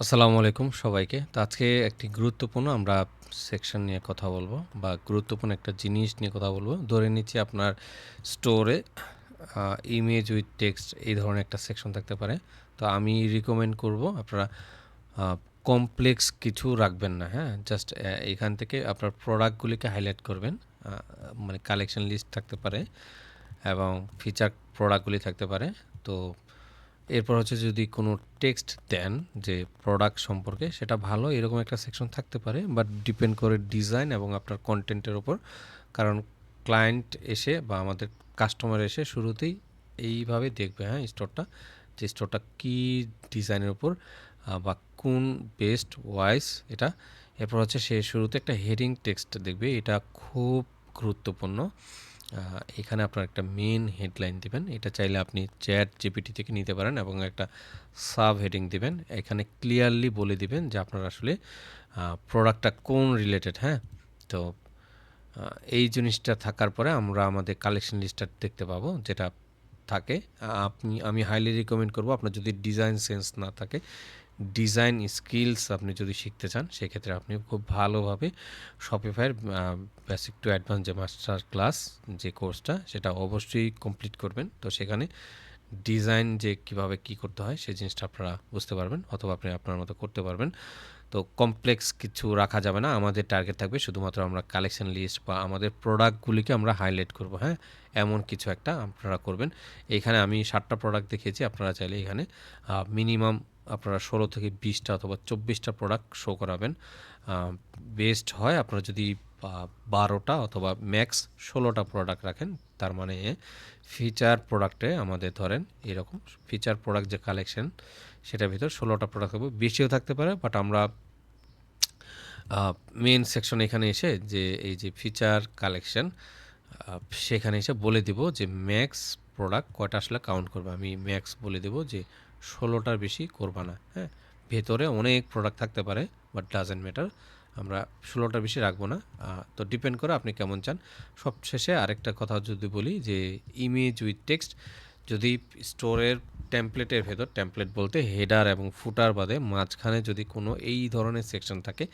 আসসালামু আলাইকুম সবাইকে। তো আজকে একটি গুরুত্বপূর্ণ আমরা সেকশন নিয়ে কথা বলব বা গুরুত্বপূর্ণ একটা জিনিস নিয়ে কথা বলব। ধরে নিচ্ছি আপনার স্টোরে ইমেজ উইথ টেক্সট এই ধরনের একটা সেকশন থাকতে পারে। তো আমি রিকমেন্ড করব আপনারা কমপ্লেক্স কিছু রাখবেন না হ্যাঁ? জাস্ট এখান থেকে আপনার প্রোডাক্টগুলিকে হাইলাইট করবেন। মানে কালেকশন লিস্ট থাকতে পারে এবং ফিচার প্রোডাক্টগুলি থাকতে পারে। তো এরপর হচ্ছে যদি কোনো টেক্সট দেন যে প্রোডাক্ট সম্পর্কে সেটা ভালো এরকম একটা সেকশন থাকতে পারে বাট ডিপেন্ড করে ডিজাইন এবং আপনার কন্টেন্টের ওপর কারণ ক্লায়েন্ট এসে বা আমাদের কাস্টমার এসে শুরুতেই এইভাবে দেখবে হ্যাঁ স্টোরটা যে স্টোরটা কী ডিজাইনের আহ, বা কোন বেস্ট ওয়াইস এটা। এরপর হচ্ছে সে শুরুতে একটা হেডিং টেক্সট দেখবে এটা খুব গুরুত্বপূর্ণ। এখানে আপনার একটা মেন হেডলাইন দিবেন। এটা চাইলে আপনি চ্যাট জিপিটি থেকে নিতে পারেন এবং একটা সাব হেডিং দিবেন। এখানে ক্লিয়ারলি বলে দিবেন যে আপনার আসলে প্রোডাক্টটা কোন রিলেটেড হ্যাঁ? তো এই জিনিসটা থাকার পরে আমরা আমাদের কালেকশন লিস্টটা দেখতে পাবো, যেটা থাকে। আপনি, আমি হাইলি রিকমেন্ড করব, আপনার যদি ডিজাইন সেন্স না থাকে ডিজাইন স্কিলস আপনি যদি শিখতে চান, সেক্ষেত্রে আপনি খুব ভালোভাবে শপিফাইয়ের বেসিক টু অ্যাডভান্স যে মাস্টার ক্লাস যে কোর্সটা সেটা অবশ্যই কমপ্লিট করবেন। তো সেখানে ডিজাইন যে কীভাবে কি করতে হয়, সেই জিনিসটা আপনারা বুঝতে পারবেন অথবা আপনি আপনার মতো করতে পারবেন। তো কমপ্লেক্স কিছু রাখা যাবে না, আমাদের টার্গেট থাকবে শুধুমাত্র আমরা কালেকশন লিস্ট বা আমাদের প্রোডাক্টগুলিকে আমরা হাইলাইট করব হ্যাঁ? এমন কিছু একটা আপনারা করবেন। এখানে আমি ষাটটা প্রোডাক্ট দেখিয়েছি, আপনারা চাইলে এখানে মিনিমাম আপনারা ষোলো থেকে বিশটা অথবা চব্বিশটা প্রোডাক্ট শো করাবেন। বেস্ট হয় আপনারা যদি বারোটা অথবা ম্যাক্স ষোলোটা প্রোডাক্ট রাখেন, তার মানে ফিচার প্রোডাক্টে আমাদের ধরেন এরকম ফিচার প্রোডাক্ট যে কালেকশন সেটার ভিতর ষোলোটা প্রোডাক্ট থাকবে। বেশিও থাকতে পারে বাট আমরা মেন সেকশন এখানে এসে যে এই যে ফিচার কালেকশন সেখানে এসে বলে দিব যে ম্যাক্স প্রোডাক্ট কয়টা আসলে কাউন্ট করবে। আমি ম্যাক্স বলে দেব যে ষোলোটার বেশি করবা না হ্যাঁ? ভেতরে অনেক প্রোডাক্ট থাকতে পারে বাট ডাজেন্ট ম্যাটার আমরা ষোলোটার বেশি রাখব না। তো ডিপেন্ড করে আপনি কেমন চান। সব শেষে আরেকটা কথা যদি বলি যে ইমেজ উইথ টেক্সট যদি স্টোরের টেমপ্লেটের ভেতর টেমপ্লেট বলতে হেডার এবং ফুটার বাদে মাঝখানে যদি কোনো এই ধরনের সেকশন থাকে,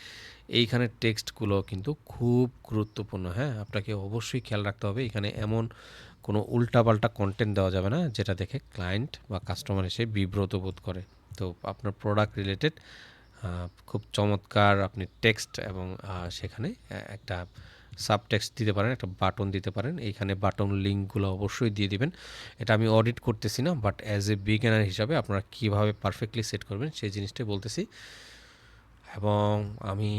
এইখানে টেক্সটগুলো কিন্তু খুব গুরুত্বপূর্ণ হ্যাঁ? আপনাকে অবশ্যই খেয়াল রাখতে হবে। এখানে এমন কোনো উল্টাপাল্টা কন্টেন্ট দেওয়া যাবে না, যেটা দেখে ক্লায়েন্ট বা কাস্টমার এসে বিব্রত বোধ করে। তো আপনার প্রোডাক্ট রিলেটেড খুব চমৎকার আপনি টেক্সট এবং সেখানে একটা সাব টেক্সট দিতে পারেন, একটা বাটন দিতে পারেন। এইখানে বাটন লিঙ্কগুলো অবশ্যই দিয়ে দিবেন। এটা আমি অডিট করতেছি না বাট অ্যাজ এ বিগিনার হিসাবে আপনারা কীভাবে পারফেক্টলি সেট করবেন, সেই জিনিসটাই বলতেছি। এবং আমি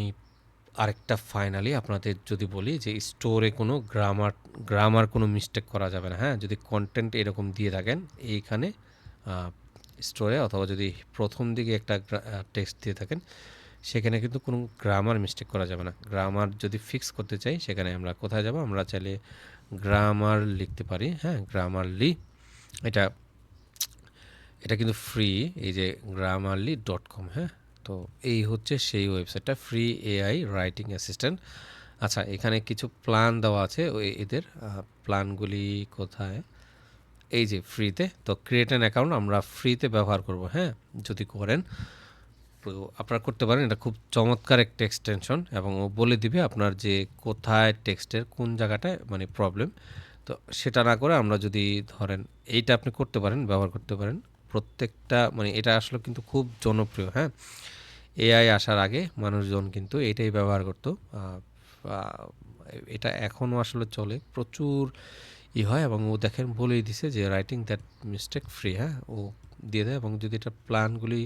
আরেকটা ফাইনালি আপনাদের যদি বলি যে স্টোরে কোনো গ্রামার গ্রামার কোনো মিস্টেক করা যাবে না হ্যাঁ? যদি কন্টেন্ট এরকম দিয়ে থাকেন, এইখানে স্টোরে অথবা যদি প্রথম দিকে একটা টেক্সট দিয়ে থাকেন, সেখানে কিন্তু কোনো গ্রামার মিস্টেক করা যাবে না। গ্রামার যদি ফিক্স করতে চাই, সেখানে আমরা কোথায় যাব? আমরা চাইলে গ্রামার লিখতে পারি হ্যাঁ? গ্রামারলি এটা এটা কিন্তু ফ্রি এই যে গ্রামারলি ডট কম হ্যাঁ? তো এই হচ্ছে সেই ওয়েবসাইটটা ফ্রি এআই রাইটিং অ্যাসিস্ট্যান্ট আচ্ছা এখানে কিছু প্ল্যান দেওয়া আছে এদের। প্ল্যানগুলি কোথায়? এই যে ফ্রিতে তো ক্রিয়েট অ্যান অ্যাকাউন্ট আমরা ফ্রিতে ব্যবহার করব হ্যাঁ যদি করেন। তো আপনারা করতে পারেন, এটা খুব চমৎকার একটা এক্সটেনশন এবং ও বলে দিবে আপনার যে কোথায় টেক্সটের কোন জায়গাটায় মানে প্রবলেম তো সেটা না করে আমরা যদি ধরেন এইটা আপনি করতে পারেন, ব্যবহার করতে পারেন, প্রত্যেকটা মানে এটা আসলে কিন্তু খুব জনপ্রিয় হ্যাঁ। এআই আসার আগে মানুষজন কিন্তু এটাই ব্যবহার করতো। এটা এখনও আসলে চলে। প্রচুর ই হয় এবং ও দেখেন বলেই দিছে যে রাইটিং দ্যাট মিস্টেক ফ্রি হ্যাঁ? ও দিয়ে দেয় এবং যদি এটা প্ল্যানগুলি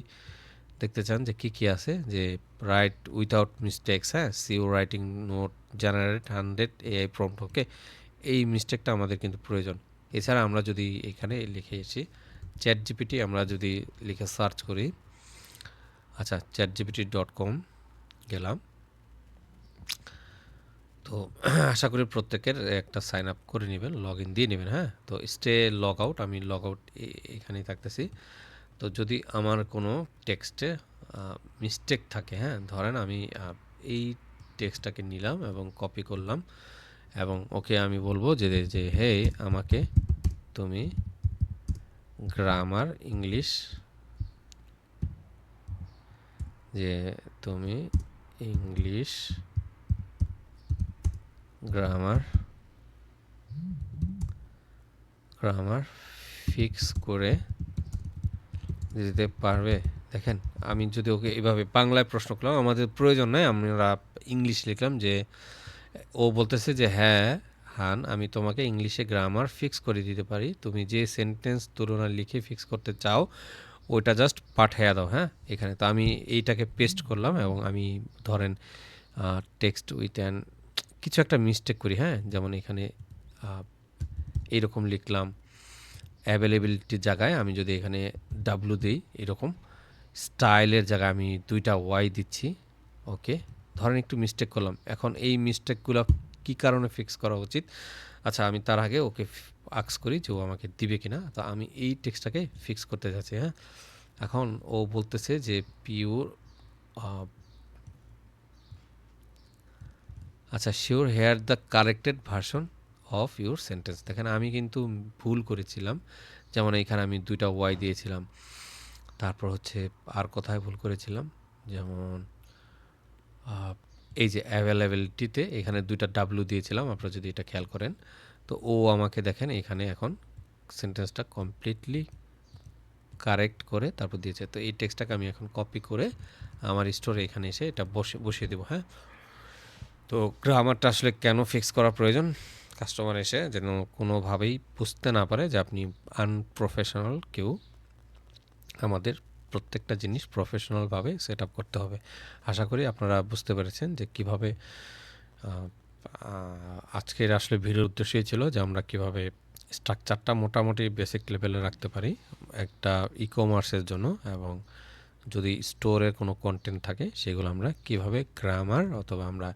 দেখতে চান যে কী কী আছে, যে রাইট উইথাউট মিস্টেক্স হ্যাঁ? CO writing note generate hundred AI prompt okay এই মিস্টেকটা আমাদের কিন্তু প্রয়োজন। এছাড়া আমরা যদি এখানে লিখে এসি চ্যাট জিপিটি আমরা যদি লিখে সার্চ করি আচ্ছা চ্যাট জিপিটি ডট কম গেলাম। তো আশা করি প্রত্যেকের একটা সাইন আপ করে নেবেন লগ ইন দিয়ে নেবেন হ্যাঁ? তো স্টে লগ আউট আমি লগ আউট এখানেই থাকতেছি। তো যদি আমার কোনো টেক্সটে মিস্টেক থাকে হ্যাঁ? ধরেন আমি এই টেক্সটটাকে নিলাম এবং কপি করলাম এবং ওকে আমি বলব যে যে হে আমাকে তুমি গ্রামার ইংলিশ যে তুমি ইংলিশ গ্রামার গ্রামার ফিক্স করে দিতে পারবে? দেখেন, আমি যদি ওকে এভাবে বাংলায় প্রশ্ন করলাম, আমাদের প্রয়োজন নয় আমরা ইংলিশ লিখলাম যে, ও বলতেছে যে হ্যাঁ হান, আমি তোমাকে ইংলিশে গ্রামার ফিক্স করে দিতে পারি। তুমি যে সেন্টেন্স তুলনা লিখে ফিক্স করতে চাও ওইটা জাস্ট পাঠাইয়া দাও হ্যাঁ? এখানে। তো আমি এইটাকে পেস্ট করলাম এবং আমি ধরেন টেক্সট উইথ অ্যান কিছু একটা মিস্টেক করি হ্যাঁ? যেমন এখানে আহ, এইরকম লিখলাম অ্যাভেলেবিলিটির জায়গায় আমি যদি এখানে ডাব্লু দিই এরকম স্টাইলের জায়গায় আমি দুইটা ওয়াই দিচ্ছি ওকে ধরেন একটু মিস্টেক করলাম। এখন এই মিস্টেকগুলো কী কারণে ফিক্স করা উচিত? আচ্ছা আমি তার আগে ওকে আক্স করি যে ও আমাকে দিবে কিনা, তো আমি এই টেক্সটটাকে ফিক্স করতে যাচ্ছি হ্যাঁ। এখন ও বলতেছে যে পিওর আচ্ছা sure here the corrected version of your sentence দেখেন, আমি কিন্তু ভুল করেছিলাম। যেমন এইখানে আমি দুইটা ওয়াই দিয়েছিলাম। তারপর হচ্ছে আর কোথায় ভুল করেছিলাম? যেমন এই যে অ্যাভেলেবিলিটিতে এখানে দুইটা ডাব্লু দিয়েছিলাম। আপনারা যদি এটা খেয়াল করেন তো ও আমাকে দেখেন, এখানে এখন সেন্টেন্সটা কমপ্লিটলি কারেক্ট করে তারপর দিয়েছে। তো এই টেক্সটটাকে আমি এখন কপি করে আমার স্টোরে এখানে এসে এটা বসে, বসিয়ে দেবো হ্যাঁ? তো গ্রামারটা আসলে কেন ফিক্স করা প্রয়োজন? কাস্টমার এসে যেন কোনোভাবেই বুঝতে না পারে যে আপনি আনপ্রফেশনাল কেউ। আমাদের প্রত্যেকটা জিনিস প্রফেশনালভাবে সেট আপ করতে হবে। আশা করি আপনারা বুঝতে পেরেছেন যে কীভাবে আজকের আসলে ভিডিওর উদ্দেশ্যই ছিল যে আমরা কীভাবে স্ট্রাকচারটা মোটামুটি বেসিক লেভেলে রাখতে পারি একটা ই কমার্সের জন্য এবং যদি স্টোরের কোনো কন্টেন্ট থাকে সেগুলো আমরা কীভাবে গ্রামার অথবা আমরা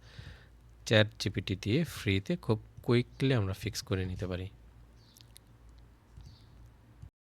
চ্যাট জিপিটি দিয়ে ফ্রিতে খুব কুইকলি আমরা ফিক্স করে নিতে পারি।